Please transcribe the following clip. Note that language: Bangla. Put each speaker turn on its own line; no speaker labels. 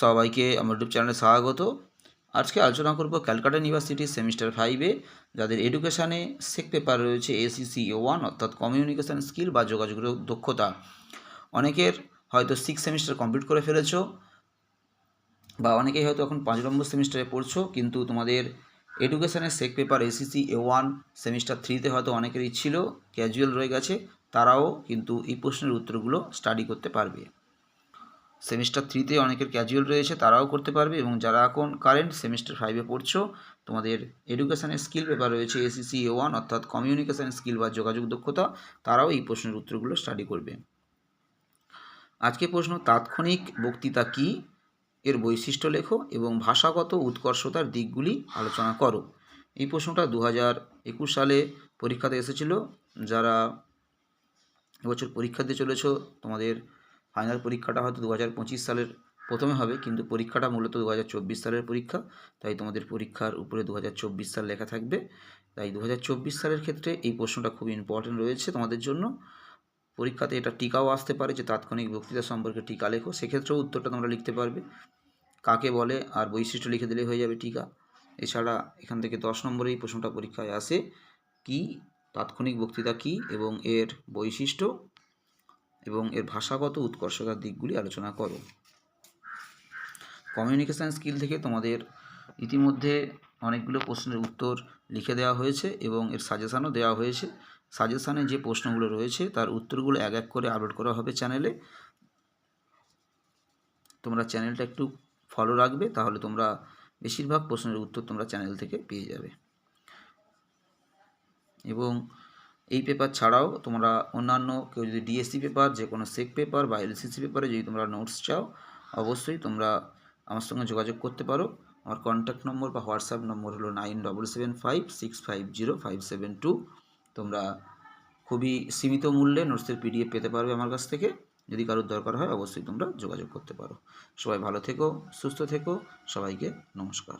সবাইকে আমার ইউটিউব চ্যানেলে স্বাগত। আজকে আলোচনা করব ক্যালকাটা ইউনিভার্সিটি সেমিস্টার ফাইভে, যাদের এডুকেশানে সেক পেপার রয়েছে এসিসি ওয়ান অর্থাৎ কমিউনিকেশান স্কিল বা যোগাযোগের দক্ষতা। অনেকের হয়তো সিক্স সেমিস্টার কমপ্লিট করে ফেলেছো, বা অনেকেই হয়তো এখন পাঁচ নম্বর সেমিস্টারে পড়ছো, কিন্তু তোমাদের এডুকেশানের SEC paper ACC A one semester থ্রিতে হয়তো অনেকেরই ছিল ক্যাজুয়াল রয়ে গেছে, তারাও কিন্তু এই প্রশ্নের উত্তরগুলো স্টাডি করতে পারবে। সেমিস্টার থ্রিতে অনেকের ক্যাজুয়াল রয়েছে, তারাও করতে পারবে এবং যারা এখন কারেন্ট সেমিস্টার ফাইভে পড়ছো, তোমাদের এডুকেশানের স্কিল পেপার রয়েছে এসিসি এ ওয়ান অর্থাৎ কমিউনিকেশান স্কিল বা যোগাযোগ দক্ষতা, তারাও এই প্রশ্নের উত্তরগুলো স্টাডি করবে। আজকে প্রশ্ন, তাৎক্ষণিক বক্তৃতা কী? এর বৈশিষ্ট্য লেখো এবং ভাষাগত উৎকর্ষতার দিকগুলি আলোচনা করো। এই প্রশ্নটা দু হাজার একুশ সালে পরীক্ষাতে এসেছিল। যারা এবছর পরীক্ষা দিয়ে চলেছ, তোমাদের ফাইনাল পরীক্ষাটা হয়তো দু হাজার পঁচিশ সালের প্রথমে হবে, কিন্তু পরীক্ষাটা মূলত দু হাজার চব্বিশ সালের পরীক্ষা। তাই তোমাদের পরীক্ষার উপরে দু হাজার চব্বিশ সাল লেখা থাকবে। তাই দু হাজার চব্বিশ সালের ক্ষেত্রে এই প্রশ্নটা খুব ইম্পর্টেন্ট রয়েছে তোমাদের জন্য। পরীক্ষাতে এটা টিকাও আসতে পারে যে তাৎক্ষণিক বক্তৃতা সম্পর্কে টিকা লেখো। সেক্ষেত্রেও উত্তরটা তোমরা লিখতে পারবে। কাকে বলে আর বৈশিষ্ট্য লিখে দিলে হয়ে যাবে টিকা। এছাড়া এখান থেকে দশ নম্বরেই প্রশ্নটা পরীক্ষায় আসে। কি? তাৎক্ষণিক বক্তৃতা কী? এবং এর বৈশিষ্ট্য এবং এর ভাষাগত উৎকর্ষতার দিকগুলি আলোচনা করো। কমিউনিকেশান স্কিল থেকে তোমাদের ইতিমধ্যে অনেকগুলো প্রশ্নের উত্তর লিখে দেওয়া হয়েছে এবং এর সাজেশানও দেওয়া হয়েছে। সাজেশানে যে প্রশ্নগুলো রয়েছে তার উত্তরগুলো এক এক করে আপলোড করা হবে চ্যানেলে তোমরা চ্যানেলটা একটু ফলো রাখবে তাহলে তোমরা বেশিরভাগ প্রশ্নের উত্তর তোমরা চ্যানেল থেকে পেয়ে যাবে। এবং এই পেপার ছাড়াও তোমরা অন্যান্য কেউ যদি ডিএসসি পেপার যে কোনো সেক পেপার বা এলসিসি পেপারে যদি তোমরা নোটস চাও, অবশ্যই তোমরা আমার সঙ্গে যোগাযোগ করতে পারো। আমার কন্ট্যাক্ট নম্বর বা হোয়াটসঅ্যাপ নম্বর হলো nine double seven five six five zero five seven two তোমরা খুবই সীমিত মূল্যে নোটসের পিডিএফ পেতে পারবে আমার কাছ থেকে। যদি কারোর দরকার হয়, অবশ্যই তোমরা যোগাযোগ করতে পারো। সবাই ভালো থেকো, সুস্থ থেকো, সবাইকে নমস্কার।